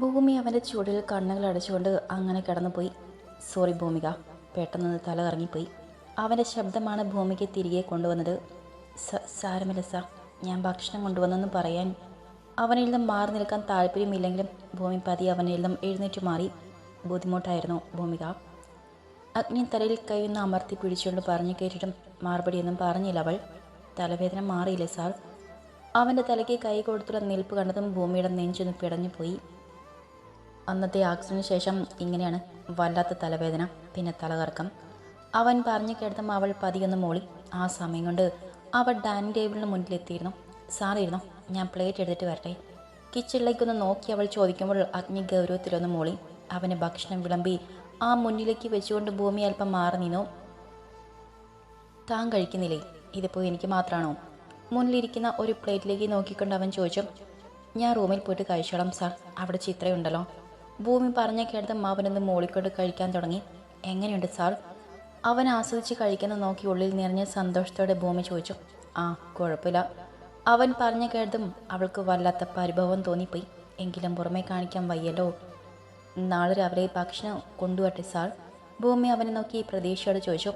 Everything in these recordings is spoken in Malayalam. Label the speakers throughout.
Speaker 1: ഭൂമി അവന്റെ ചുവടിൽ കണ്ണുകൾ അടച്ചുകൊണ്ട് അങ്ങനെ കിടന്നുപോയി. സോറി ഭൂമിക. പെട്ടെന്ന് തല കറങ്ങിപ്പോയി. അവന്റെ ശബ്ദമാണ് ഭൂമിക്ക് തിരികെ കൊണ്ടുവന്നത്. "സ- സാരമില്ല സാർ. ഞാൻ ഭക്ഷണം കൊണ്ടുവന്നെന്ന് പറയാൻ അവനിൽ നിന്നും മാറി നിൽക്കാൻ താല്പര്യമില്ലെങ്കിലും ഭൂമി പതി അവനിൽ നിന്നും എഴുന്നേറ്റ് മാറി. ബുദ്ധിമുട്ടായിരുന്നു ഭൂമിക. അഗ്നി തലയിൽ കൈയൊന്ന് അമർത്തി പിടിച്ചുകൊണ്ട് പറഞ്ഞു കേട്ടിട്ടും മറുപടിയൊന്നും പറഞ്ഞില്ല അവൾ. തലവേദന മാറിയില്ല സാർ. അവന്റെ തലയ്ക്ക് കൈ കൊടുത്തുള്ള നിൽപ്പ് കണ്ടതും ഭൂമിയുടെ നെഞ്ചൊന്ന് പിടഞ്ഞു പോയി അന്നത്തെ ആക്സിഡന് ശേഷം ഇങ്ങനെയാണ് വല്ലാത്ത തലവേദന പിന്നെ തലകറക്കം. അവൻ പറഞ്ഞു കേട്ടതും അവൾ പതിയൊന്ന് മോളി. ആ സമയം കൊണ്ട് അവൾ ഡൈനിങ് ടേബിളിന് മുന്നിലെത്തിയിരുന്നു. സാറിയിരുന്നു ഞാൻ പ്ലേറ്റ് എടുത്തിട്ട് വരട്ടെ. കിച്ചണിലേക്കൊന്ന് നോക്കി അവൾ ചോദിക്കുമ്പോൾ അഗ്നി ഗൗരവത്തിലൊന്ന് മോളി. അവന് ഭക്ഷണം വിളമ്പി ആ മുന്നിലേക്ക് വെച്ചുകൊണ്ട് ഭൂമി അല്പം മാറി നിന്നു. താൻ കഴിക്കുന്നില്ലേ? ഇതിപ്പോൾ എനിക്ക് മാത്രമാണോ മുന്നിലിരിക്കുന്ന ഒരു പ്ലേറ്റിലേക്ക് നോക്കിക്കൊണ്ട് അവൻ ചോദിച്ചു. ഞാൻ റൂമിൽ പോയിട്ട് കഴിച്ചോളാം സാർ. അവിടെ ചിത്രയുണ്ടല്ലോ. ഭൂമി പറഞ്ഞ കേട്ട മാവനെന്ന് മൂളിക്കൊണ്ട് കഴിക്കാൻ തുടങ്ങി. എങ്ങനെയുണ്ട് സാർ? അവൻ ആസ്വദിച്ച് കഴിക്കുന്ന നോക്കി ഉള്ളിൽ നിറഞ്ഞ സന്തോഷത്തോടെ ഭൂമി ചോദിച്ചു. ആ കുഴപ്പമില്ല. അവൻ പറഞ്ഞ കേട്ടതും അവൾക്ക് വല്ലാത്ത പരിഭവം തോന്നിപ്പോയി. എങ്കിലും പുറമേ കാണിക്കാൻ വയ്യല്ലോ. നാളെ രാവിലെ ഭക്ഷണം കൊണ്ടുവട്ടെ സാർ. ഭൂമി അവനെ നോക്കി പ്രതീക്ഷയോടെ ചോദിച്ചു.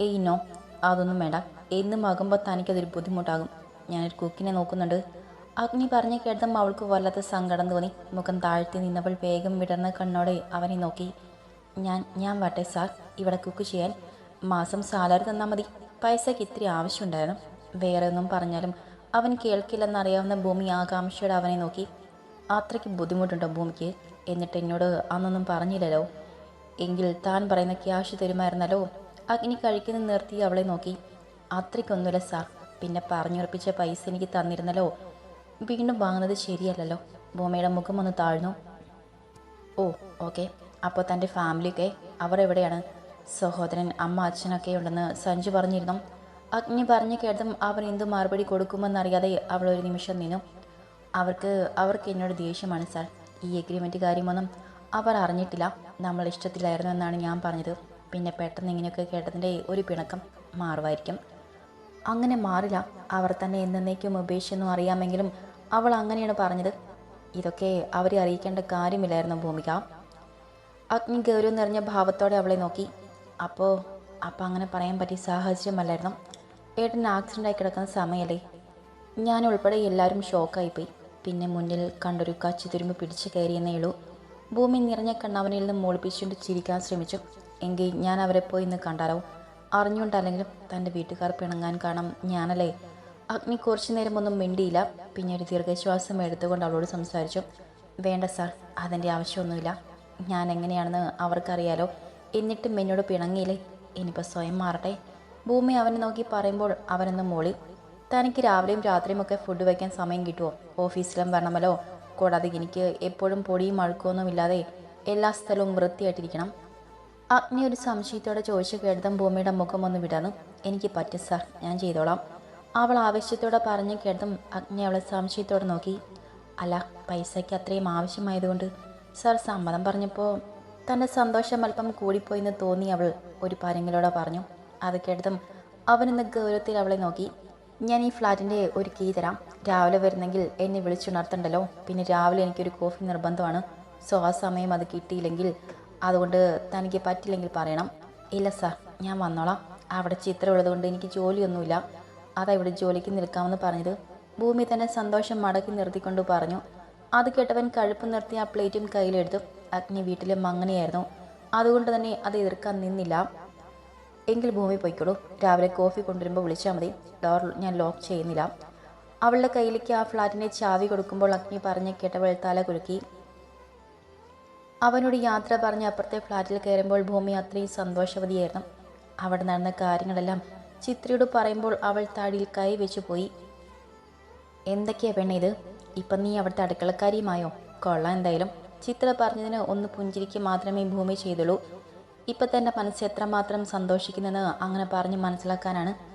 Speaker 1: ഏയ് നോ അതൊന്നും വേണ്ട. എന്നും ആകുമ്പോൾ തനിക്കതൊരു ബുദ്ധിമുട്ടാകും. ഞാനൊരു കുക്കിനെ നോക്കുന്നുണ്ട്. അഗ്നി പറഞ്ഞു കേട്ടതും അവൾക്ക് വല്ലാത്ത സങ്കടം തോന്നി. മുഖം താഴ്ത്തി നിന്നപ്പോൾ വേഗം വിടർന്ന കണ്ണോടെ അവനെ നോക്കി. ഞാൻ ഞാൻ വട്ടെ സാർ. ഇവിടെ കുക്ക് ചെയ്യാൻ മാസം സാലറി തന്നാൽ മതി. പൈസയ്ക്ക് ഇത്തിരി ആവശ്യമുണ്ടായിരുന്നു. വേറെ ഒന്നും പറഞ്ഞാലും അവൻ കേൾക്കില്ലെന്നറിയാവുന്ന ഭൂമി ആകാംക്ഷയോടെ അവനെ നോക്കി. അത്രയ്ക്ക് ബുദ്ധിമുട്ടുണ്ടോ ഭൂമിക്ക്? എന്നിട്ട് എന്നോട് അന്നൊന്നും പറഞ്ഞില്ലല്ലോ. എങ്കിൽ താൻ പറയുന്ന ക്യാഷ് തരുമായിരുന്നല്ലോ. അഗ്നി കഴിക്കുന്ന നിർത്തി അവളെ നോക്കി. അത്രയ്ക്കൊന്നുമില്ല സാർ. പിന്നെ പറഞ്ഞുറപ്പിച്ച പൈസ എനിക്ക് തന്നിരുന്നല്ലോ. വീണ്ടും വാങ്ങുന്നത് ശരിയല്ലല്ലോ. ഭൂമിയുടെ മുഖം ഒന്ന് താഴ്ന്നു. Oh okay. അപ്പോൾ തന്റെ ഫാമിലിയൊക്കെ അവർ എവിടെയാണ്? സഹോദരൻ അമ്മ അച്ഛനൊക്കെ ഉണ്ടെന്ന് സഞ്ജു പറഞ്ഞിരുന്നു. അഗ്നി പറഞ്ഞു കേട്ടതും അവർ എന്ത് മറുപടി കൊടുക്കുമെന്നറിയാതെ അവൾ ഒരു നിമിഷം നിന്നു. അവർക്ക് അവർക്ക് എന്നോട് ദേഷ്യമാണ് സാർ. ഈ എഗ്രിമെന്റ് കാര്യമൊന്നും അവർ അറിഞ്ഞിട്ടില്ല. നമ്മൾ ഇഷ്ടത്തിലായിരുന്നു എന്നാണ് ഞാൻ പറഞ്ഞത്. പിന്നെ പെട്ടെന്ന് ഇങ്ങനെയൊക്കെ കേട്ടതിന്റെ ഒരു പിണക്കം മാറുമായിരിക്കും. അങ്ങനെ മാറില്ല. അവർ തന്നെ എന്നേക്കും ഉപേക്ഷിച്ചെന്നും അറിയാമെങ്കിലും അവൾ അങ്ങനെയാണ് പറഞ്ഞത്. ഇതൊക്കെ അവരെ അറിയിക്കേണ്ട കാര്യമില്ലായിരുന്നു ഭൂമിക. അഗ്നി ഗൗരവം നിറഞ്ഞ ഭാവത്തോടെ അവളെ നോക്കി. അപ്പോൾ അപ്പോൾ അങ്ങനെ പറയാൻ പറ്റിയ സാഹചര്യമല്ലായിരുന്നു. ഏട്ടൻ ആക്സിഡന്റ് ആയി കിടക്കുന്ന സമയമല്ലേ? ഞാൻ ഉൾപ്പെടെ എല്ലാവരും ഷോക്കായിപ്പോയി. പിന്നെ മുന്നിൽ കണ്ടൊരു കച്ചി തുരുമ്പ് പിടിച്ചു കയറിയെന്നേ ഉള്ളൂ. ഭൂമി നിറഞ്ഞ കണ്ണവനിൽ നിന്ന് മോളിപ്പിച്ചുകൊണ്ട് ചിരിക്കാൻ ശ്രമിച്ചു. എങ്കിൽ ഞാൻ അവരെ പോയി ഇന്ന് കണ്ടാലോ? അറിഞ്ഞുകൊണ്ടല്ലെങ്കിലും തന്റെ വീട്ടുകാർ പിണങ്ങാൻ കാണാം ഞാനല്ലേ? അഗ്നി കുറച്ചു നേരം ഒന്നും മിണ്ടിയില്ല. പിന്നെ ഒരു ദീർഘശ്വാസം എടുത്തുകൊണ്ട് അവളോട് സംസാരിച്ചു. വേണ്ട സാർ അതിന്റെ ആവശ്യമൊന്നുമില്ല. ഞാൻ എങ്ങനെയാണെന്ന് അവർക്കറിയാലോ. എന്നിട്ടും എന്നോട് പിണങ്ങിയില്ലേ? ഇനിയിപ്പോൾ സ്വയം മാറട്ടെ. ഭൂമി അവനെ നോക്കി പറയുമ്പോൾ അവനൊന്ന് മോളി. തനിക്ക് രാവിലെയും രാത്രിയും ഒക്കെ ഫുഡ് വയ്ക്കാൻ സമയം കിട്ടുമോ ഓഫീസിലും വരണമല്ലോ. കൂടാതെ എനിക്ക് എപ്പോഴും പൊടിയും അഴുക്കൊന്നും ഇല്ലാതെ എല്ലാ സ്ഥലവും വൃത്തിയായിട്ടിരിക്കണം. അഗ്നി ഒരു സംശയത്തോടെ ചോദിച്ചു കേട്ടതും ഭൂമിയുടെ മുഖം ഒന്ന് വിടാനും എനിക്ക് പറ്റും സാർ. ഞാൻ ചെയ്തോളാം. അവൾ ആവശ്യത്തോടെ പറഞ്ഞു കേട്ടതും അഗ്നി അവളെ സംശയത്തോടെ നോക്കി. അല്ല പൈസയ്ക്ക് അത്രയും ആവശ്യമായതുകൊണ്ട് സാർ സമ്മതം പറഞ്ഞപ്പോൾ തന്റെ സന്തോഷം അല്പം കൂടിപ്പോയെന്ന് തോന്നി അവൾ ഒരു പരങ്ങളോടെ പറഞ്ഞു. അത് കേട്ടതും അവനിന്ന് ഗൗരവത്തിൽ അവളെ നോക്കി. ഞാൻ ഈ ഫ്ലാറ്റിന്റെ ഒരു കീ തരാം. രാവിലെ വരുന്നെങ്കിൽ എന്നെ വിളിച്ചുണർത്തണ്ടല്ലോ? പിന്നെ രാവിലെ എനിക്കൊരു കോഫി നിർബന്ധമാണ്. സോ ആ സമയം അത് കിട്ടിയില്ലെങ്കിൽ അതുകൊണ്ട് തനിക്ക് പറ്റില്ലെങ്കിൽ പറയണം. ഇല്ല സാർ ഞാൻ വന്നോളാം. അവിടെ ചിത്രം ഉള്ളതുകൊണ്ട് എനിക്ക് ജോലിയൊന്നുമില്ല. അതാ ഇവിടെ ജോലിക്ക് നിൽക്കാമെന്ന് പറഞ്ഞത്. ഭൂമി തന്നെ സന്തോഷം മടക്കി നിർത്തിക്കൊണ്ട് പറഞ്ഞു. അത് കേട്ടവൻ കഴുപ്പ് നിർത്തി ആ പ്ലേറ്റും കയ്യിലെടുത്തു. അഗ്നി വീട്ടിലെ മങ്ങനെയായിരുന്നു. അതുകൊണ്ട് തന്നെ അത് എതിർക്കാൻ നിന്നില്ല. എങ്കിൽ ഭൂമി പോയിക്കോളൂ രാവിലെ കോഫി കൊണ്ടുവരുമ്പോൾ വിളിച്ചാൽ മതി. ഡോർ ഞാൻ ലോക്ക് ചെയ്യുന്നില്ല. അവളുടെ കയ്യിലേക്ക് ആ ഫ്ലാറ്റിനെ ചാവി കൊടുക്കുമ്പോൾ അഗ്നി പറഞ്ഞ് കേട്ടവൾ തല കുലുക്കി. അവനോട് യാത്ര പറഞ്ഞ് അപ്പുറത്തെ ഫ്ലാറ്റിൽ കയറുമ്പോൾ ഭൂമി അത്രയും സന്തോഷവതിയായിരുന്നു. അവിടെ നടന്ന കാര്യങ്ങളെല്ലാം ചിത്രയോട് പറയുമ്പോൾ അവൾ താടിയിൽ കൈ വെച്ചു പോയി. എന്തൊക്കെയാ പെണ്ണ ഇത്? ഇപ്പം നീ അവിടുത്തെ അടുക്കളക്കാരിയുമായോ? കൊള്ളാം എന്തായാലും. ചിത്ര പറഞ്ഞതിന് ഒന്ന് പുഞ്ചിരിക്ക് മാത്രമേ ഭൂമി ചെയ്തുള്ളൂ. ഇപ്പം തന്റെ മനസ്സ് എത്രമാത്രം സന്തോഷിക്കുന്നെന്ന് അങ്ങനെ പറഞ്ഞ് മനസ്സിലാക്കാനാണ്.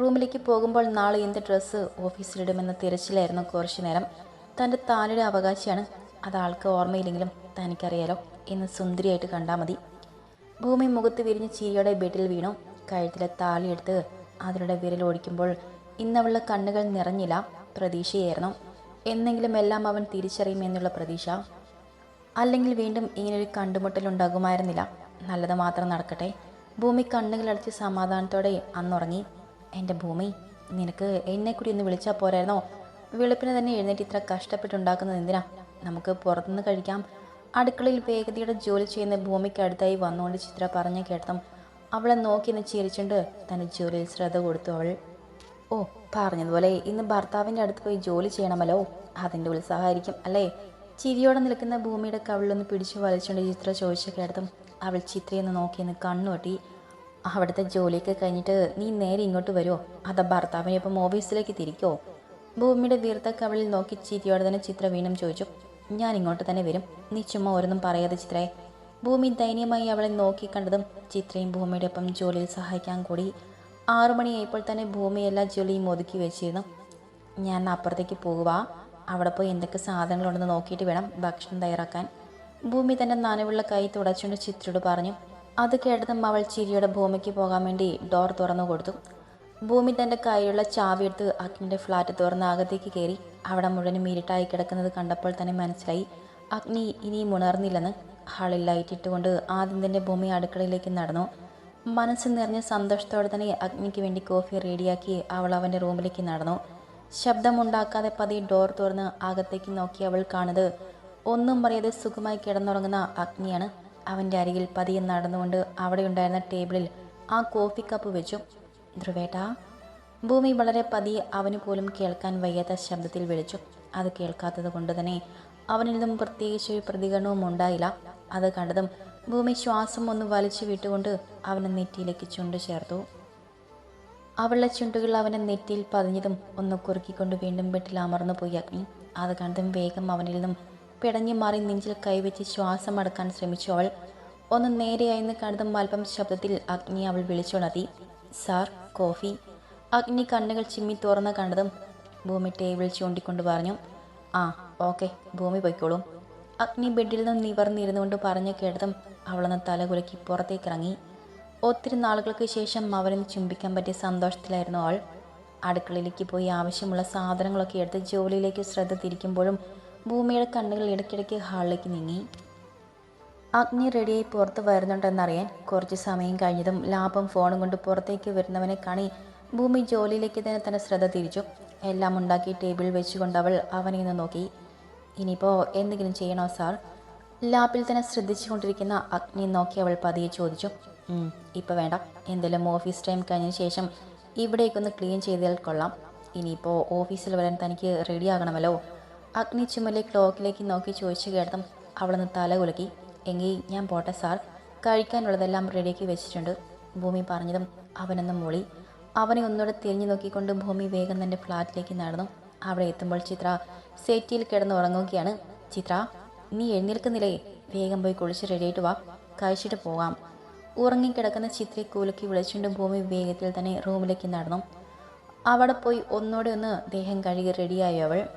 Speaker 1: റൂമിലേക്ക് പോകുമ്പോൾ നാളെ എന്ത് ഡ്രസ്സ് ഓഫീസിലിടുമെന്ന തിരച്ചിലായിരുന്നു കുറച്ചു നേരം. തന്റെ താനയുടെ അവകാശിയാണ്. അത് ആൾക്ക് ഓർമ്മയില്ലെങ്കിലും തനിക്കറിയാലോ എന്ന് സുന്ദരിയായിട്ട് കണ്ടാൽ മതി. ഭൂമി മുഖത്ത് വിരിഞ്ഞ് ചീരിയുടെ ബെഡിൽ വീണു. കഴുത്തിലെ താളിയെടുത്ത് അതിലൂടെ വിരൽ ഓടിക്കുമ്പോൾ ഇന്നവളുടെ കണ്ണുകൾ നിറഞ്ഞില്ല. പ്രതീക്ഷയായിരുന്നു. എന്നെങ്കിലും എല്ലാം അവൻ തിരിച്ചറിയുമെന്നുള്ള പ്രതീക്ഷ. അല്ലെങ്കിൽ വീണ്ടും ഇങ്ങനൊരു കണ്ടുമുട്ടലുണ്ടാകുമായിരുന്നില്ല നല്ലത് മാത്രം നടക്കട്ടെ. ഭൂമി കണ്ണുകളടച്ച് സമാധാനത്തോടെ അന്നുറങ്ങി. എന്റെ ഭൂമി നിനക്ക് എന്നെ കൂടി ഒന്ന് വിളിച്ചാൽ പോരായിരുന്നോ? വെളുപ്പിന് തന്നെ എഴുന്നേറ്റ് ഇത്ര കഷ്ടപ്പെട്ടുണ്ടാക്കുന്നത് എന്തിനാ? നമുക്ക് പുറത്തുനിന്ന് കഴിക്കാം. അടുക്കളയിൽ വേഗതയുടെ ജോലി ചെയ്യുന്ന ഭൂമിക്ക് അടുത്തായി വന്നുകൊണ്ട് ചിത്ര പറഞ്ഞു കേട്ടതും അവളെ നോക്കി നിന്ന് ചിരിച്ചുകൊണ്ട് തന്റെ ജോലിയിൽ ശ്രദ്ധ കൊടുത്തു അവൾ. ഓ പറഞ്ഞതുപോലെ ഇന്ന് ഭർത്താവിന്റെ അടുത്ത് പോയി ജോലി ചെയ്യണമല്ലോ. അതിന്റെ ഉത്സാഹമായിരിക്കും അല്ലേ? ചിരിയോടെ നിൽക്കുന്ന ഭൂമിയുടെ കവിളൊന്ന് പിടിച്ചു വലിച്ചുകൊണ്ട് ചിത്ര ചോദിച്ച കേട്ടതും അവൾ ചിത്രയെന്ന് നോക്കിയെന്ന് കണ്ണുവട്ടി അവിടുത്തെ ജോലിയൊക്കെ കഴിഞ്ഞിട്ട് നീ നേരെ ഇങ്ങോട്ട് വരുമോ അതാ ഭർത്താവിനെ ഇപ്പം ഓഫീസിലേക്ക് തിരിക്കോ? ഭൂമിയുടെ വീർത്ത കവിളിൽ നോക്കി ചിരിയോടെ തന്നെ ചിത്ര വീണ്ടും ചോദിച്ചു. ഞാൻ ഇങ്ങോട്ട് തന്നെ വരും. നീ ചുമ്മാ ഓരോന്നും പറയാതെ ചിത്രയെ ഭൂമി ദയനീയമായി അവളെ നോക്കി കണ്ടതും ചിത്രയും ഭൂമിയുടെ ഒപ്പം ജോലിയിൽ സഹായിക്കാൻ കൂടി. ആറു മണിയായപ്പോൾ തന്നെ ഭൂമി എല്ലാ ജോലിയും ഒതുക്കി വെച്ചിരുന്നു. ഞാൻ അപ്പുറത്തേക്ക് പോകുക അവിടെ പോയി എന്തൊക്കെ സാധനങ്ങളുണ്ടെന്ന് നോക്കിയിട്ട് വേണം ഭക്ഷണം തയ്യാറാക്കാൻ. ഭൂമി തന്റെ നനവുള്ള കൈ തുടച്ചുകൊണ്ട് ചിത്രയോട് പറഞ്ഞു അത് കേട്ടതും അവൾ ചിരിയുടെ ഭൂമിക്ക് പോകാൻ വേണ്ടി ഡോർ തുറന്നു കൊടുത്തു. ഭൂമി തന്റെ കൈയുള്ള ചാവി എടുത്ത് അഗ്നിയുടെ ഫ്ലാറ്റ് തുറന്ന് അകത്തേക്ക് കയറി. അവിടെ മുഴുവനും ഇരുട്ടായി കിടക്കുന്നത് കണ്ടപ്പോൾ തന്നെ മനസ്സിലായി. അഗ്നി ഇനിയും ഉണർന്നില്ലെന്ന്. ഹാളിൽ ലൈറ്റ് ഇട്ടുകൊണ്ട് ആദ്യം തന്നെ ഭൂമി അടുക്കളയിലേക്ക് നടന്നു. മനസ്സ് നിറഞ്ഞ സന്തോഷത്തോടെ തന്നെ അഗ്നിക്ക് വേണ്ടി കോഫി റെഡിയാക്കി അവൾ അവന്റെ റൂമിലേക്ക് നടന്നു. ശബ്ദമുണ്ടാക്കാതെ പതി ഡോർ തുറന്ന് അകത്തേക്ക് നോക്കി അവൾ കാണുന്നത് ഒന്നും അറിയാതെ സുഖമായി കിടന്നുറങ്ങുന്ന അഗ്നിയാണ്. അവന്റെ അരികിൽ പതിയെ നടന്നുകൊണ്ട് അവിടെ ഉണ്ടായിരുന്ന ടേബിളിൽ ആ കോഫി കപ്പ് വെച്ചു. ധ്രുവേട്ടാ ഭൂമി വളരെ പതിയെ അവന് പോലും കേൾക്കാൻ വയ്യാത്ത ശബ്ദത്തിൽ വിളിച്ചു. അത് കേൾക്കാത്തത് കൊണ്ട് തന്നെ അവനിൽ നിന്നും പ്രത്യേകിച്ച് ഒരു പ്രതികരണവും ഉണ്ടായില്ല. അത് കണ്ടതും ഭൂമി ശ്വാസം ഒന്ന് വലിച്ചു വിട്ടുകൊണ്ട് അവനെ നെറ്റിയിലേക്ക് ചുണ്ടു ചേർത്തു. അവളുടെ ചുണ്ടുകൾ അവനെ നെറ്റിയിൽ പതിഞ്ഞതും ഒന്ന് കുറുക്കിക്കൊണ്ട് വീണ്ടും വീട്ടിൽ അമർന്നു പോയി അഗ്നി. അത് കണ്ടതും വേഗം അവനിൽ നിന്നും പിടഞ്ഞു മാറി നെഞ്ചിൽ കൈവച്ച് ശ്വാസം അടക്കാൻ ശ്രമിച്ചു അവൾ. ഒന്ന് നേരെയായെന്ന് കണ്ടതും അല്പം ശബ്ദത്തിൽ അഗ്നി അവൾ വിളിച്ചുണർത്തി. Sir coffee. അഗ്നി കണ്ണുകൾ ചിമ്മി തുറന്ന് കണ്ടതും ഭൂമി ടേബിൾ ചൂണ്ടിക്കൊണ്ട് പറഞ്ഞു. ആ ഓക്കെ ഭൂമി പൊയ്ക്കോളും. അഗ്നി ബെഡിൽ നിന്ന് നിവർന്നിരുന്നുകൊണ്ട് പറഞ്ഞു കേട്ടതും അവളൊന്ന് തലകുലക്കി പുറത്തേക്കിറങ്ങി ഒത്തിരി നാളുകൾക്ക് ശേഷം അവരെ ചുംബിക്കാൻ പറ്റിയ സന്തോഷത്തിലായിരുന്നു അവൾ. അടുക്കളയിലേക്ക് പോയി ആവശ്യമുള്ള സാധനങ്ങളൊക്കെ എടുത്ത് ജോലിയിലേക്ക് ശ്രദ്ധ തിരിക്കുമ്പോഴും ഭൂമിയുടെ കണ്ണുകൾ ഇടയ്ക്കിടയ്ക്ക് ഹാളിലേക്ക് നീങ്ങി. അഗ്നി റെഡിയായി പുറത്ത് വരുന്നുണ്ടെന്നറിയാൻ കുറച്ച് സമയം കഴിഞ്ഞതും ലാഭം ഫോണും കൊണ്ട് പുറത്തേക്ക് വരുന്നവനെ കാണി ഭൂമി ജോലിയിലേക്ക് തന്നെ തന്നെ ശ്രദ്ധ തിരിച്ചു. എല്ലാം ഉണ്ടാക്കി ടേബിൾ വെച്ചുകൊണ്ട് അവൾ അവനെ നിന്ന് നോക്കി. ഇനിയിപ്പോൾ എന്തെങ്കിലും ചെയ്യണോ സാർ? ലാപ്പിൽ തന്നെ ശ്രദ്ധിച്ചു കൊണ്ടിരിക്കുന്ന അഗ്നി നോക്കി അവൾ പതിയെ ചോദിച്ചു. ഇപ്പോൾ വേണ്ട. എന്തെങ്കിലും ഓഫീസ് ടൈം കഴിഞ്ഞ ശേഷം ഇവിടേക്കൊന്ന് ക്ലീൻ ചെയ്താൽ കൊള്ളാം. ഇനിയിപ്പോൾ ഓഫീസിൽ വരാൻ തനിക്ക് റെഡിയാകണമല്ലോ അഗ്നി ചുമലെ ക്ലോക്കിലേക്ക് നോക്കി ചോദിച്ചു കേട്ടതും അവളൊന്ന് തല കുലുക്കി. എങ്കിൽ ഞാൻ പോട്ടെ സാർ. കഴിക്കാനുള്ളതെല്ലാം റെഡിയാക്കി വെച്ചിട്ടുണ്ട്. ഭൂമി പറഞ്ഞതും അവനൊന്ന് മൂളി. അവനെ ഒന്നുകൂടെ തിരിഞ്ഞു നോക്കിക്കൊണ്ട് ഭൂമി വേഗം തന്റെ ഫ്ലാറ്റിലേക്ക് നടന്നു. അവിടെ എത്തുമ്പോൾ ചിത്ര സെറ്റിയിൽ കിടന്ന് ഉറങ്ങുകയാണ് ചിത്ര നീ എഴുന്നേൽക്കുന്നില്ലേ? വേഗം പോയി കുളിച്ച് റെഡിയായിട്ട് വാ. കഴിച്ചിട്ട് പോകാം. ഉറങ്ങിക്കിടക്കുന്ന ചിത്രയെ കുലുക്കി വിളിച്ചുകൊണ്ട് ഭൂമി വേഗത്തിൽ തന്നെ റൂമിലേക്ക് നടന്നു. അവിടെ പോയി ഒന്നോടെ ഒന്ന് ദേഹം കഴുകി റെഡിയായി അവൾ.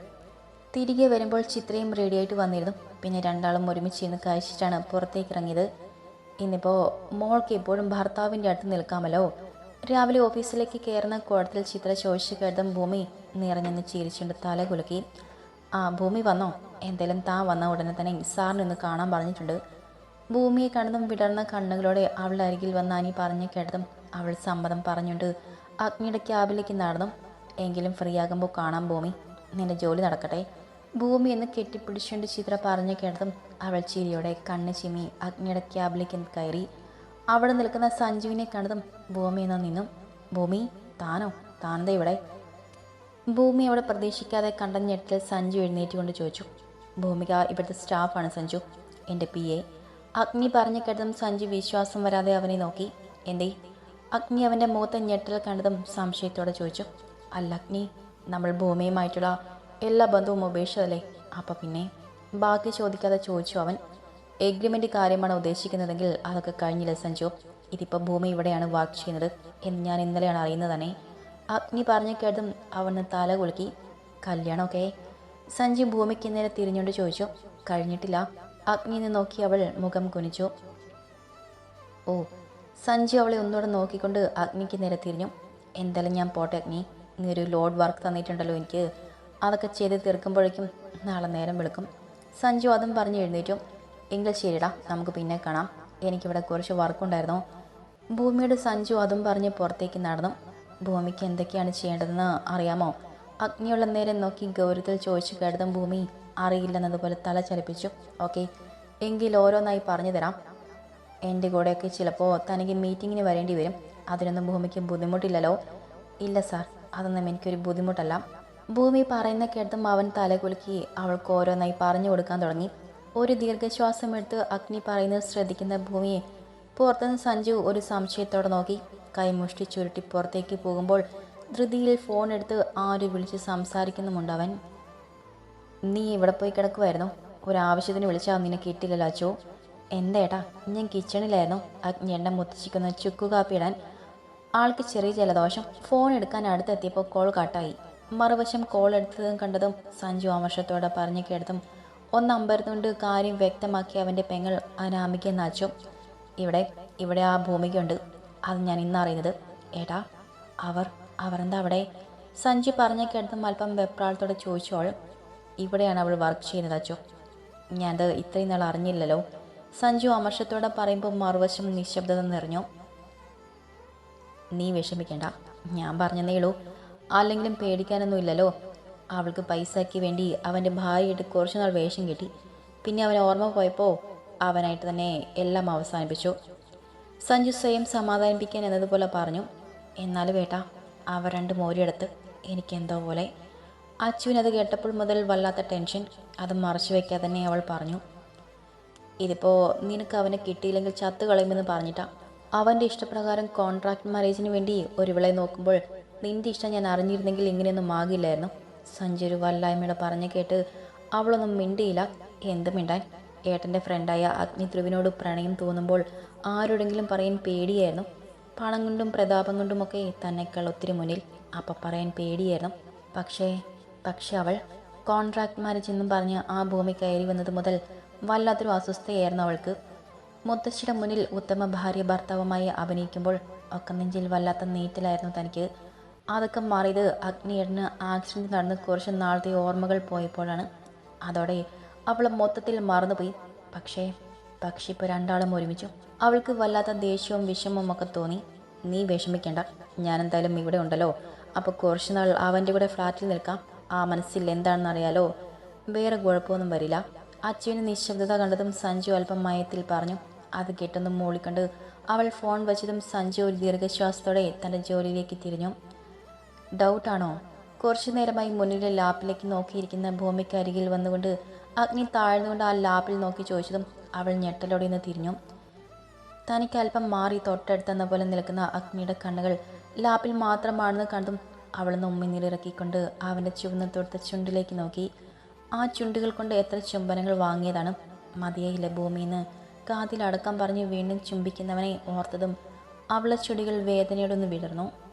Speaker 1: തിരികെ വരുമ്പോൾ ചിത്രയും റെഡിയായിട്ട് വന്നിരുന്നു. പിന്നെ രണ്ടാളും ഒരുമിച്ച് ഇരുന്ന് കഴിച്ചിട്ടാണ് പുറത്തേക്ക് ഇറങ്ങിയത്. ഇന്നിപ്പോൾ മോൾക്ക് എപ്പോഴും ഭർത്താവിന്റെ അടുത്ത് നിൽക്കാമല്ലോ. രാവിലെ ഓഫീസിലേക്ക് കയറുന്ന കോടതിയിൽ ചിത്ര ചോദിച്ചു കേട്ടും ഭൂമി നിറഞ്ഞെന്ന് ചിരിച്ചുകൊണ്ട് തല കുലുക്കി. ആ ഭൂമി വന്നോ? എന്തായാലും താൻ വന്ന ഉടനെ തന്നെ സാറിനൊന്ന് കാണാൻ പറഞ്ഞിട്ടുണ്ട്. ഭൂമിയെ കണ്ടതും വിടർന്ന കണ്ണുകളോടെ അവളുടെ അരികിൽ വന്ന് അനി പറഞ്ഞു കേട്ടതും അവൾ സമ്മതം പറഞ്ഞുകൊണ്ട് അഗ്നിയുടെ ക്യാബിലേക്ക് നടന്നു. എങ്കിലും ഫ്രീ ആകുമ്പോൾ കാണാം ഭൂമി. നിന്റെ ജോലി നടക്കട്ടെ ഭൂമി എന്ന് കെട്ടിപ്പിടിച്ചുകൊണ്ട് ചിത്ര പറഞ്ഞു കേട്ടതും അവൾ ചിരിയോടെ കണ്ണ് ചിമ്മി അഗ്നിയുടെ ക്യാബിലേക്ക് കയറി. അവിടെ നിൽക്കുന്ന സഞ്ജുവിനെ കണ്ടതും ഭൂമി എന്ന് നിന്നു ഭൂമി താനോ? താനെന്താ ഇവിടെ? ഭൂമി അവിടെ പ്രതീക്ഷിക്കാതെ കണ്ട ഞെട്ടിൽ സഞ്ജു എഴുന്നേറ്റുകൊണ്ട് ചോദിച്ചു ഭൂമിക ഇവിടുത്തെ സ്റ്റാഫാണ് സഞ്ജു? എന്റെ പി എ അഗ്നി പറഞ്ഞു കേട്ടതും സഞ്ജു വിശ്വാസം വരാതെ അവനെ നോക്കി എന്തേ? അഗ്നി അവന്റെ മുഖത്തെ ഞെട്ടൽ കണ്ടതും സംശയത്തോടെ ചോദിച്ചു അല്ല അഗ്നി നമ്മൾ ഭൂമിയുമായിട്ടുള്ള എല്ലാ ബന്ധവും ഉപേക്ഷിച്ചതല്ലേ? അപ്പം പിന്നെ? ബാക്കി ചോദിക്കാതെ ചോദിച്ചു അവൻ എഗ്രിമെന്റ് കാര്യമാണ് ഉദ്ദേശിക്കുന്നതെങ്കിൽ അതൊക്കെ കഴിഞ്ഞില്ല സഞ്ജു? ഇതിപ്പോൾ ഭൂമി ഇവിടെയാണ് വർക്ക് ചെയ്യുന്നത് എന്ന് ഞാൻ ഇന്നലെയാണ് അറിയുന്നത് തന്നെ. അഗ്നി പറഞ്ഞു കേട്ടതും അവന് തല കുലുക്കി. കല്യാണമൊക്കെ? സഞ്ജു ഭൂമിക്ക് നേരെ തിരിഞ്ഞുകൊണ്ട് ചോദിച്ചു. കഴിഞ്ഞിട്ടില്ല. അഗ്നിനെ നോക്കി അവൾ മുഖം കുനിച്ചു. ഓ. സഞ്ജു അവളെ ഒന്നുകൂടെ നോക്കിക്കൊണ്ട് അഗ്നിക്ക് നേരെ തിരിഞ്ഞു. എന്തായാലും ഞാൻ പോട്ടെ അഗ്നി. നീ ഒരു ലോഡ് വർക്ക് തന്നിട്ടുണ്ടല്ലോ എനിക്ക്. അതൊക്കെ ചെയ്ത് തീർക്കുമ്പോഴേക്കും നാളെ നേരം വിളിക്കും. സഞ്ജു അതും പറഞ്ഞ് എഴുന്നേറ്റു. എങ്കിൽ ശരിടാ നമുക്ക് പിന്നെ കാണാം. എനിക്കിവിടെ കുറച്ച് വർക്കുണ്ടായിരുന്നു ഭൂമിയുടെ സഞ്ജു അതും പറഞ്ഞ് പുറത്തേക്ക് നടന്നു. ഭൂമിക്ക് എന്തൊക്കെയാണ് ചെയ്യേണ്ടതെന്ന് അറിയാമോ? അഗ്നിയുള്ള നേരം നോക്കി ഗൗരവത്തിൽ ചോദിച്ചു കേട്ടതും ഭൂമി അറിയില്ലെന്നതുപോലെ തല ചലിപ്പിച്ചു. ഓക്കെ എങ്കിൽ ഓരോന്നായി പറഞ്ഞു തരാം. എന്റെ കൂടെയൊക്കെ ചിലപ്പോൾ തനിക്ക് മീറ്റിങ്ങിന് വരേണ്ടി വരും. അതിനൊന്നും ഭൂമിക്ക് ബുദ്ധിമുട്ടില്ലല്ലോ. ഇല്ല സാർ അതൊന്നും എനിക്കൊരു ബുദ്ധിമുട്ടല്ല. ഭൂമി പറയുന്ന കേട്ടതും അവൻ തലകുലുക്കി അവൾക്ക് ഓരോന്നായി പറഞ്ഞു കൊടുക്കാൻ തുടങ്ങി. ഒരു ദീർഘശ്വാസമെടുത്ത് അഗ്നി പറയുന്നത് ശ്രദ്ധിക്കുന്ന ഭൂമിയെ പുറത്തുനിന്ന് സഞ്ജു ഒരു സംശയത്തോടെ നോക്കി. കൈമുഷ്ടി ചുരുട്ടി പുറത്തേക്ക് പോകുമ്പോൾ ധൃതിയിൽ ഫോൺ എടുത്ത് ആര് വിളിച്ച് സംസാരിക്കുന്നുമുണ്ട് അവൻ നീ ഇവിടെ പോയി കിടക്കുമായിരുന്നു ഒരാവശ്യത്തിന് വിളിച്ചാൽ നിന്നെ കിട്ടില്ലല്ലോ അച്ചോ. എന്താ ഏട്ടാ ഞാൻ കിച്ചണിലായിരുന്നു. അഗ്നി എണ്ണ മുത്തിച്ചിക്കുന്ന ചുക്കു കാപ്പി ഇടാൻ ആൾക്ക് ചെറിയ ജലദോഷം. ഫോൺ എടുക്കാൻ അടുത്തെത്തിയപ്പോൾ കോൾ കട്ടായി മറുവശം കോൾ എടുത്തതും കണ്ടതും സഞ്ജു ആമർഷത്തോടെ പറഞ്ഞു കേട്ടതും ഒന്ന് അമ്പരത്തുകൊണ്ട് കാര്യം വ്യക്തമാക്കി അവന്റെ പെങ്ങൾ അനാമിക നാച്ചു ഇവിടെ ഇവിടെ ആ ഭൂമിക്കുണ്ട് അത് ഞാൻ ഇന്ന് അറിയുന്നത് ഏട്ടാ അവർ എന്താ അവിടെ? സഞ്ജു പറഞ്ഞ കേട്ടതും അല്പം വെപ്രാളത്തോടെ ചോദിച്ചോൾ ഇവിടെയാണ് അവൾ വർക്ക് ചെയ്യുന്നത് അച്ചു. ഞാനത് ഇത്രയും നാൾ അറിഞ്ഞില്ലല്ലോ. സഞ്ജു അമർഷത്തോടെ പറയുമ്പോൾ മറുവശം നിശബ്ദത നിറഞ്ഞു. നീ വിഷമിക്കേണ്ട. ഞാൻ പറഞ്ഞതേ ഉള്ളൂ. അല്ലെങ്കിലും പേടിക്കാനൊന്നും ഇല്ലല്ലോ. അവൾക്ക് പൈസയ്ക്ക് വേണ്ടി അവന്റെ ഭാര്യയായിട്ട് കുറച്ചു നാൾ വേഷം കിട്ടി. പിന്നെ അവൻ ഓർമ്മ പോയപ്പോൾ അവനായിട്ട് തന്നെ എല്ലാം അവസാനിപ്പിച്ചു. സഞ്ജു സ്വയം സമാധാനിപ്പിക്കാൻ എന്നതുപോലെ പറഞ്ഞു. എന്നാലും വേട്ട അവ രണ്ട് മോരിയെടുത്ത് എനിക്കെന്തോ പോലെ. അച്ചുവിനത് കേട്ടപ്പോൾ മുതൽ വല്ലാത്ത ടെൻഷൻ അത് മറച്ചു വയ്ക്കാതെ തന്നെ അവൾ പറഞ്ഞു. ഇതിപ്പോൾ നിനക്ക് അവനെ കിട്ടിയില്ലെങ്കിൽ ചത്തു കളയുമെന്ന് പറഞ്ഞിട്ടാ. അവന്റെ ഇഷ്ടപ്രകാരം കോൺട്രാക്ട് മാരേജിന് വേണ്ടി ഒരു വിളയെ നോക്കുമ്പോൾ നിന്റെ ഇഷ്ടം ഞാൻ അറിഞ്ഞിരുന്നെങ്കിൽ ഇങ്ങനെയൊന്നും ആകില്ലായിരുന്നു. സഞ്ജു വല്ലായ്മയുടെ പറഞ്ഞു കേട്ട് അവളൊന്നും മിണ്ടിയില്ല. എന്ത് മിണ്ടാൻ? ഏട്ടന്റെ ഫ്രണ്ടായ അഗ്നി ധ്രുവിനോട് പ്രണയം തോന്നുമ്പോൾ ആരോടെങ്കിലും പറയാൻ പേടിയായിരുന്നു. പണം കൊണ്ടും പ്രതാപം കൊണ്ടുമൊക്കെ തന്നെക്കാൾ ഒത്തിരി മുന്നിൽ അപ്പം പറയാൻ പേടിയായിരുന്നു. പക്ഷേ പക്ഷെ അവൾ കോൺട്രാക്ട് എന്നും പറഞ്ഞ് ആ ഭൂമി കയറി വന്നത് മുതൽ വല്ലാത്തൊരു അസ്വസ്ഥയായിരുന്നു അവൾക്ക്. മുത്തശ്ശിയുടെ മുന്നിൽ ഉത്തമ ഭാര്യ ഭർത്താവുമായി അഭിനയിക്കുമ്പോൾ ഒക്കെ നെഞ്ചിൽ വല്ലാത്ത നീറ്റലായിരുന്നു തനിക്ക്. അതൊക്കെ മാറിയത് അഗ്നിയേട്ടന് ആക്സിഡന്റ് നടന്ന് കുറച്ച് നാളത്തെ ഓർമ്മകൾ പോയപ്പോഴാണ്. അതോടെ അവൾ മൊത്തത്തിൽ മറന്നുപോയി. പക്ഷേ പക്ഷെ ഇപ്പോൾ രണ്ടാളും ഒരുമിച്ചു. അവൾക്ക് വല്ലാത്ത ദേഷ്യവും വിഷമവും ഒക്കെ തോന്നി. നീ വിഷമിക്കേണ്ട. ഞാനെന്തായാലും ഇവിടെ ഉണ്ടല്ലോ. അപ്പോൾ കുറച്ച് നാൾ അവന്റെ കൂടെ ഫ്ലാറ്റിൽ നിൽക്കാം. ആ മനസ്സിൽ എന്താണെന്ന് അറിയാലോ വേറെ കുഴപ്പമൊന്നും വരില്ല. അച്ഛന് നിശബ്ദത കണ്ടതും സഞ്ജു അല്പം മയത്തിൽ പറഞ്ഞു. അത് കേട്ടൊന്നും മൂളിക്കണ്ട് അവൾ ഫോൺ വെച്ചതും സഞ്ജു ഒരു ദീർഘശ്വാസത്തോടെ തന്റെ ജോലിയിലേക്ക് തിരിഞ്ഞു. ഡൗട്ടാണോ? കുറച്ചു നേരമായി മുന്നിലെ ലാപ്പിലേക്ക് നോക്കിയിരിക്കുന്ന ഭൂമിക്ക് അരികിൽ വന്നുകൊണ്ട് അഗ്നി താഴ്ന്നുകൊണ്ട് ആ ലാപ്പിൽ നോക്കി ചോദിച്ചതും അവൾ ഞെട്ടലോടെ നിന്ന് തിരിഞ്ഞു. തനിക്ക് അല്പം മാറി തൊട്ടടുത്തെന്ന പോലെ നിൽക്കുന്ന അഗ്നിയുടെ കണ്ണുകൾ ലാപ്പിൽ മാത്രമാണെന്ന് കണ്ടും അവൾ ഉമ്മിനീരിറക്കിക്കൊണ്ട് അവന്റെ ചുവന്ന തൊടുത്ത ചുണ്ടിലേക്ക് നോക്കി. ആ ചുണ്ടുകൾ കൊണ്ട് എത്ര ചുംബനങ്ങൾ വാങ്ങിയതാണ് മതിയായില്ല ഭൂമിയെന്ന്. കാതിലടക്കം പറഞ്ഞ് വീണ്ടും ചുംബിക്കുന്നവനെ ഓർത്തതും അവളെ ചുടികൾ വേദനയോടൊന്ന് വിടർന്നു.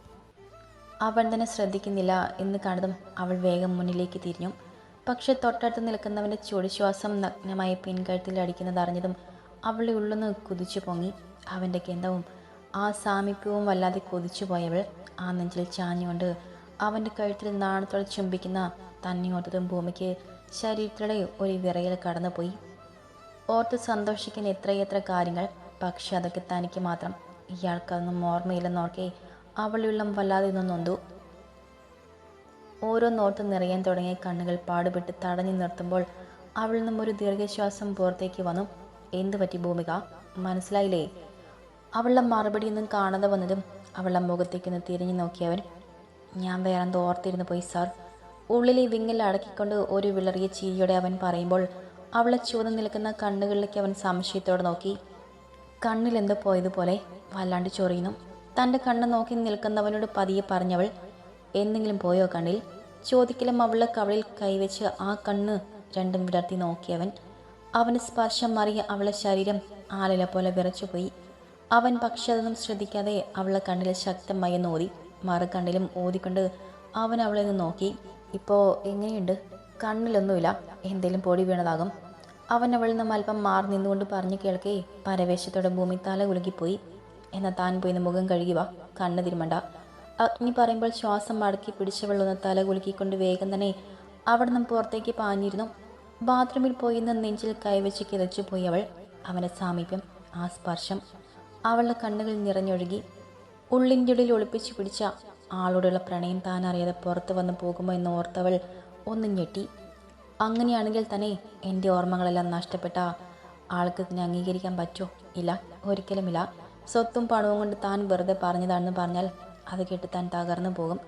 Speaker 1: അവൻ തന്നെ ശ്രദ്ധിക്കുന്നില്ല എന്ന് കണ്ടതും അവൾ വേഗം മുന്നിലേക്ക് തിരിഞ്ഞു. പക്ഷെ തൊട്ടടുത്ത് നിൽക്കുന്നവന്റെ ചുടിശ്വാസം നഗ്നമായി പിൻകഴുത്തിൽ അടിക്കുന്നത് അറിഞ്ഞതും അവളെ ഉള്ളൊന്ന് കുതിച്ചു പൊങ്ങി അവന്റെ ഗന്ധവും ആ സാമീപ്യവും വല്ലാതെ കൊതിച്ചു പോയവൾ ആ നെഞ്ചിൽ ചാഞ്ഞുകൊണ്ട് അവന്റെ കഴുത്തിൽ നാണത്തോടെ ചുംബിക്കുന്ന തന്നെ ഓർത്തതും ഭൂമിക്ക് ശരീരത്തിലൂടെ ഒരു വിറയിൽ കടന്നുപോയി. ഓർത്ത് സന്തോഷിക്കുന്ന എത്രയെത്ര കാര്യങ്ങൾ പക്ഷെ അതൊക്കെ തനിക്ക് മാത്രം. ഇയാൾക്കതൊന്നും ഓർമ്മയില്ലെന്നോർക്കെ അവളുള്ളം വല്ലാതെ ഇന്ന് നൊന്തു. ഓരോ നോട്ടും നിറയാൻ തുടങ്ങിയ കണ്ണുകൾ പാടുപെട്ട് തടഞ്ഞു നിർത്തുമ്പോൾ അവളിൽ നിന്നും ഒരു ദീർഘശ്വാസം പുറത്തേക്ക് വന്നു. എന്തു പറ്റി ഭൂമിക? മനസ്സിലായില്ലേ? അവളുടെ മറുപടിയൊന്നും കാണാതെ വന്നതും അവളുടെ മുഖത്തേക്കൊന്ന് തിരിഞ്ഞു നോക്കിയവൻ ഞാൻ വേറെന്തോ ഓർത്തിരുന്നു പോയി സാർ. ഉള്ളിലെ വിങ്ങൽ അടക്കിക്കൊണ്ട് ഒരു വിളറിയ ചിരിയോടെ അവൻ പറയുമ്പോൾ അവളെ ചുവന്ന് നിൽക്കുന്ന കണ്ണുകളിലേക്ക് അവൻ സംശയത്തോടെ നോക്കി. കണ്ണിലെന്തോ പോയതുപോലെ വല്ലാണ്ട് ചൊറിയുന്നു. തന്റെ കണ്ണ് നോക്കി നിൽക്കുന്നവനോട് പതിയെ പറഞ്ഞവൾ എന്തെങ്കിലും പോയോ കണ്ണിൽ? ചോദിക്കലും അവളുടെ കവളിൽ കൈവച്ച് ആ കണ്ണ് രണ്ടും വിടർത്തി നോക്കിയവൻ അവന് സ്പർശം മാറിയ അവളുടെ ശരീരം ആലല പോലെ വിറച്ചുപോയി. അവൻ പക്ഷെ അതൊന്നും ശ്രദ്ധിക്കാതെ അവളെ കണ്ണിൽ ശക്തമായി നോതി മറുകണ്ണിലും ഓതിക്കൊണ്ട് അവൻ അവളെ നിന്ന് നോക്കി. ഇപ്പോൾ എങ്ങനെയുണ്ട്? കണ്ണിലൊന്നുമില്ല. എന്തേലും പൊടി വീണതാകും. അവൻ അവളിൽ നിന്നും അല്പം മാറി നിന്നുകൊണ്ട് പറഞ്ഞു കേൾക്കേ പരവേശത്തോടെ ഭൂമി തല കുലുക്കിപ്പോയി. എന്നാൽ താൻ പോയി മുഖം കഴുകി വാ. കണ്ണ് തിരുമണ്ട. അഗ്നി പറയുമ്പോൾ ശ്വാസം മടക്കി പിടിച്ചവളൊന്ന് തല കുലുക്കിക്കൊണ്ട് വേഗം തന്നെ അവിടെ നിന്ന് പുറത്തേക്ക് പാഞ്ഞിരുന്നു. ബാത്റൂമിൽ പോയി നിന്ന് നെഞ്ചിൽ കൈവച്ച് കിതച്ചു പോയി അവൾ. അവന്റെ സാമീപ്യം ആ സ്പർശം. അവളുടെ കണ്ണുകൾ നിറഞ്ഞൊഴുകി. ഉള്ളിന്റെ ഉള്ളിൽ ഒളിപ്പിച്ചു പിടിച്ച ആളോടുള്ള പ്രണയം താൻ അറിയാതെ പുറത്ത് വന്ന് പോകുമോ എന്ന് ഓർത്തവൾ ഒന്ന് ഞെട്ടി. അങ്ങനെയാണെങ്കിൽ തന്നെ എന്റെ ഓർമ്മകളെല്ലാം നഷ്ടപ്പെട്ട ആൾക്ക് ഇതിനെ അംഗീകരിക്കാൻ പറ്റുമോ ഇല്ല ഒരിക്കലുമില്ല. സ്വത്തും പണവും കൊണ്ട് താൻ വെറുതെ പറഞ്ഞതാണെന്ന് പറഞ്ഞാൽ അത് കേട്ട് താൻ തകർന്നു പോകും.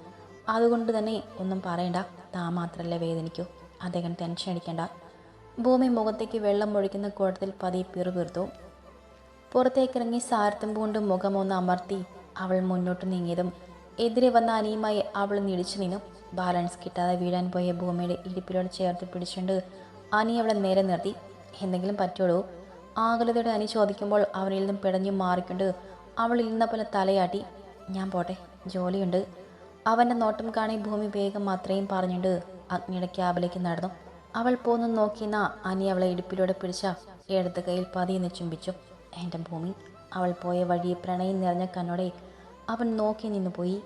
Speaker 1: അതുകൊണ്ട് തന്നെ ഒന്നും പറയണ്ട. താൻ മാത്രമല്ലേ വേദനിക്കൂ. അദ്ദേഹം ടെൻഷൻ അടിക്കേണ്ട. ഭൂമി മുഖത്തേക്ക് വെള്ളം ഒഴിക്കുന്ന കൂട്ടത്തിൽ പതിയെ പിറുപിറുത്തു പുറത്തേക്കിറങ്ങി സാരത്തും കൊണ്ട് മുഖമൊന്ന് അമർത്തി അവൾ മുന്നോട്ട് നീങ്ങിയതും എതിരെ വന്ന അനിയുമായി അവൾ നിടിച്ചു നിന്നു. ബാലൻസ് കിട്ടാതെ വീഴാൻ പോയ ഭൂമിയുടെ ഇരിപ്പിലോട് ചേർത്ത് പിടിച്ചുകൊണ്ട് അനി അവളെ നേരെ നിർത്തി. എന്തെങ്കിലും പറ്റുള്ളൂ ആകുലതയോടെ അനി ചോദിക്കുമ്പോൾ അവനിൽ നിന്നും പിടഞ്ഞു മാറിക്കൊണ്ട് അവൾ ഇരുന്ന പോലെ തലയാട്ടി ഞാൻ പോട്ടെ ജോലിയുണ്ട്. അവന്റെ നോട്ടം കാണി ഭൂമി വേഗം അത്രയും പറഞ്ഞുകൊണ്ട് അഗ്നിയുടെ ക്യാബിലേക്ക് നടന്നു. അവൾ പോന്നു നോക്കിയെന്ന അനി അവളെ ഇടുപ്പിലൂടെ പിടിച്ച ഇടത്ത് കയ്യിൽ പതിയെന്ന് ചുംബിച്ചു. എന്റെ ഭൂമി. അവൾ പോയ വഴി പ്രണയം നിറഞ്ഞ കണ്ണോടെ അവൻ നോക്കി നിന്നു പോയി